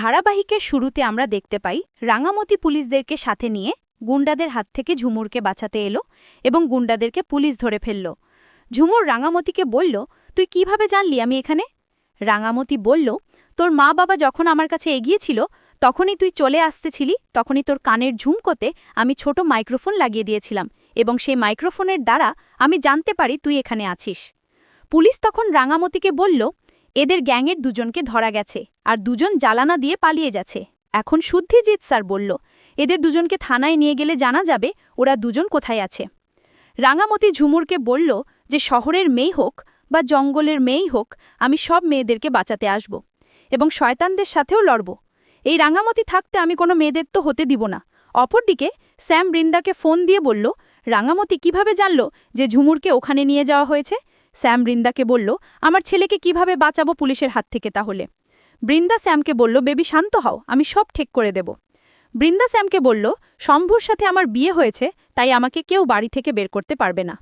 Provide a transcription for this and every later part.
ধারাবাহিকের শুরুতে আমরা দেখতে পাই, রাঙামতি পুলিশদেরকে সাথে নিয়ে গুন্ডাদের হাত থেকে ঝুমুরকে বাঁচাতে এলো এবং গুন্ডাদেরকে পুলিশ ধরে ফেলল। ঝুমুর রাঙামতিকে বলল, তুই কীভাবে জানলি আমি এখানে? রাঙামতি বলল, তোর মা বাবা যখন আমার কাছে এগিয়েছিল, তখনই তুই চলে আসতেছিলি তখনই তোর কানের ঝুমকোতে আমি ছোট মাইক্রোফোন লাগিয়ে দিয়েছিলাম এবং সেই মাইক্রোফোনের দ্বারা আমি জানতে পারি তুই এখানে আছিস। পুলিশ তখন রাঙামতিকে বলল এদের গ্যাংয়ের দুজনকে ধরা গেছে আর দুজন জ্বালানা দিয়ে পালিয়ে যাচ্ছে। এখন শুদ্ধিজিৎ স্যার বলল, এদের দুজনকে থানায় নিয়ে গেলে জানা যাবে ওরা দুজন কোথায় আছে। রাঙামতি ঝুমুরকে বলল, যে শহরের মেয়ে হোক বা জঙ্গলের মেয়েই হোক, আমি সব মেয়েদেরকে বাঁচাতে আসব এবং শয়তানদের সাথেও লড়ব। এই রাঙামতি থাকতে আমি কোনো মেয়েদের তো হতে দিব না। অপরদিকে স্যাম বৃন্দাকে ফোন দিয়ে বলল, রাঙামতি কীভাবে জানল যে ঝুমুরকে ওখানে নিয়ে যাওয়া হয়েছে? স্যাম বৃন্দাকে বলল, আমার ছেলেকে কীভাবে বাঁচাবো পুলিশের হাত থেকে তাহলে? বৃন্দা স্যামকে বলল, বেবি, শান্ত হও, আমি সব ঠিক করে দেব। বৃন্দা স্যামকে বলল, শম্ভুর সাথে আমার বিয়ে হয়েছে, তাই আমাকে কেউ বাড়ি থেকে বের করতে পারবে না।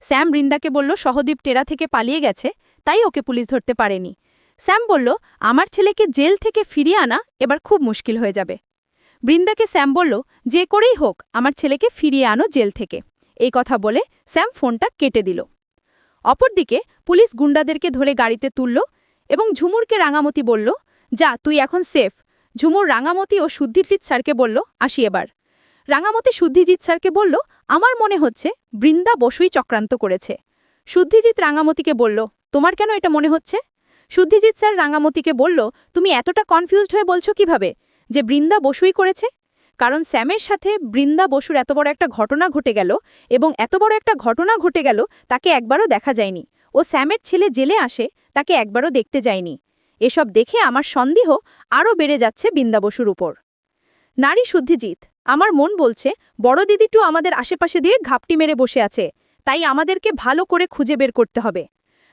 স্যাম বৃন্দাকে বলল, সহদীপ টেরা থেকে পালিয়ে গেছে, তাই ওকে পুলিশ ধরতে পারেনি। স্যাম বলল, আমার ছেলেকে জেল থেকে ফিরিয়ে আনা এবার খুব মুশকিল হয়ে যাবে। বৃন্দাকে স্যাম বলল, যে করেই হোক, আমার ছেলেকে ফিরিয়ে আনো জেল থেকে। এই কথা বলে স্যাম ফোনটা কেটে দিল। অপরদিকে পুলিশ গুন্ডাদেরকে ধরে গাড়িতে তুলল এবং ঝুমুরকে রাঙামতি বলল, যা, তুই এখন সেফ। ঝুমুর রাঙামতি ও শুদ্ধিজিৎ স্যারকে বলল, আসি এবার। রাঙামতি শুদ্ধিজিৎ স্যারকে বলল, আমার মনে হচ্ছে বৃন্দা বসুই চক্রান্ত করেছে। শুদ্ধিজিৎ রাঙামতিকে বলল, তোমার কেন এটা মনে হচ্ছে? শুদ্ধিজিৎ স্যার রাঙামতিকে বলল, তুমি এতটা কনফিউজড হয়ে বলছো কীভাবে যে বৃন্দা বসুই করেছে? কারণ স্যামের সাথে বৃন্দা বসুর এত বড় একটা ঘটনা ঘটে গেল এবং এত বড় একটা ঘটনা ঘটে গেল তাকে একবারও দেখা যায়নি। ও স্যামের ছেলে জেলে আসে, তাকে একবারও দেখতে যায়নি। এসব দেখে আমার সন্দেহ আরও বেড়ে যাচ্ছে বৃন্দা বসুর উপর। নারী শুদ্ধিজিৎ, আমার মন বলছে, বড় দিদিটু আমাদের আশেপাশে দিয়ে ঘাপটি মেরে বসে আছে, তাই আমাদেরকে ভালো করে খুঁজে বের করতে হবে।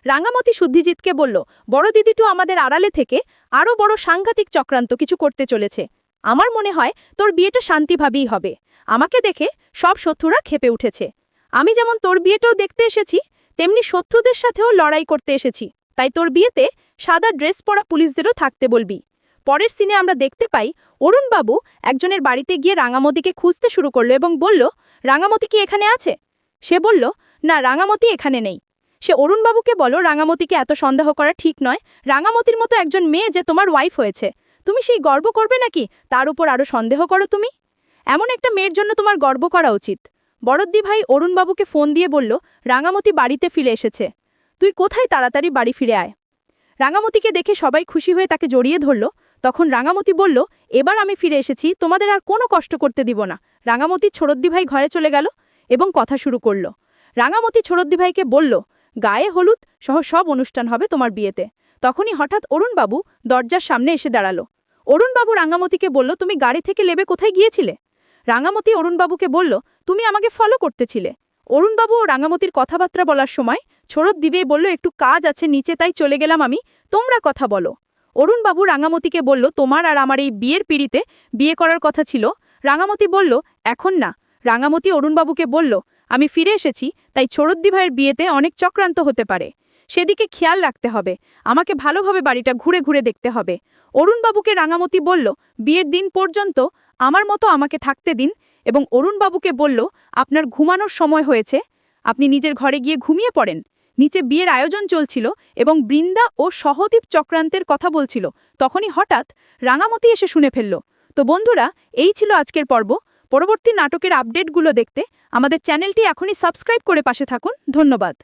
রাঙামতি শুদ্ধিজিৎকে বলল, বড় দিদিটু আমাদের আড়ালে থেকে আরও বড় সাংঘাতিক চক্রান্ত কিছু করতে চলেছে। আমার মনে হয় তোর বিয়েটা শান্তিভাবেই হবে। আমাকে দেখে সব শত্রুরা খেপে উঠেছে। আমি যেমন তোর বিয়েটাও দেখতে এসেছি, তেমনি শত্রুদের সাথেও লড়াই করতে এসেছি। তাই তোর বিয়েতে সাদা ড্রেস পরা পুলিশদেরও থাকতে বলবি। পরের সিনে আমরা দেখতে পাই অরুণবাবু একজনের বাড়িতে গিয়ে রাঙামতিকে খুঁজতে শুরু করল এবং বলল, রাঙামতি কি এখানে আছে? সে বলল, না, রাঙামতি এখানে নেই। সে অরুণবাবুকে বলো, রাঙামতিকে এত সন্দেহ করা ঠিক নয়। রাঙামতির মতো একজন মেয়ে যে তোমার ওয়াইফ হয়েছে। তুমি সেই গর্ব করবে নাকি? তার উপর আরও সন্দেহ করো তুমি? এমন একটা মেয়ের জন্য তোমার গর্ব করা উচিত। বড়দ্দি ভাই অরুণবাবুকে ফোন দিয়ে বলল, রাঙামতি বাড়িতে ফিরে এসেছে। তুই কোথায় তাড়াতাড়ি বাড়ি ফিরে আয়? রাঙামতিকে দেখে সবাই খুশি হয়ে তাকে জড়িয়ে ধরল। তখন রাঙামতি বলল, এবার আমি ফিরে এসেছি, তোমাদের আর কোনো কষ্ট করতে দিব না। রাঙামতি ছোড়দ্দি ভাই ঘরে চলে গেল এবং কথা শুরু করল। রাঙামতি ছোড়দ্দি ভাইকে বলল, গায়ে হলুদ সহ সব অনুষ্ঠান হবে তোমার বিয়েতে। তখনই হঠাৎ অরুণবাবু দরজার সামনে এসে দাঁড়াল। অরুণবাবু রাঙামতিকে বলল, তুমি গাড়ি থেকে লেবে কোথায় গিয়েছিলে? রাঙামতি অরুণবাবুকে বলল, তুমি আমাকে ফলো করতেছিলে। অরুণবাবু ও রাঙামতির কথাবার্তা বলার সময় ছোড়ত দিবে বলল, একটু কাজ আছে, নিচে তাই চলে গেলাম আমি, তোমরা কথা বলো। অরুণবাবু রাঙামতিকে বলল, তোমার আর আমার এই বিয়ের পিড়িতে বিয়ে করার কথা ছিল? রাঙামতি বলল, এখন না। রাঙামতি অরুণবাবুকে বলল, আমি ফিরে এসেছি, তাই ছোড়দ্দি ভাইয়ের বিয়েতে অনেক চক্রান্ত হতে পারে। সেদিকে খেয়াল রাখতে হবে। আমাকে ভালোভাবে বাড়িটা ঘুরে ঘুরে দেখতে হবে। অরুণবাবুকে রাঙামতি বলল, বিয়ের দিন পর্যন্ত আমার মতো আমাকে থাকতে দিন। এবং অরুণবাবুকে বলল, আপনার ঘুমানোর সময় হয়েছে। আপনি নিজের ঘরে গিয়ে ঘুমিয়ে পড়েন। নিচে বিয়ের আয়োজন চলছিল এবং বৃন্দা ও সহদীপ চক্রান্তের কথা বলছিল। তখনই হঠাৎ রাঙামতি এসে শুনে ফেলল, তো বন্ধুরা, এই ছিল আজকের পর্ব। পরবর্তী নাটকের আপডেটগুলো দেখতে আমাদের চ্যানেলটি এখনই সাবস্ক্রাইব করে পাশে থাকুন। ধন্যবাদ।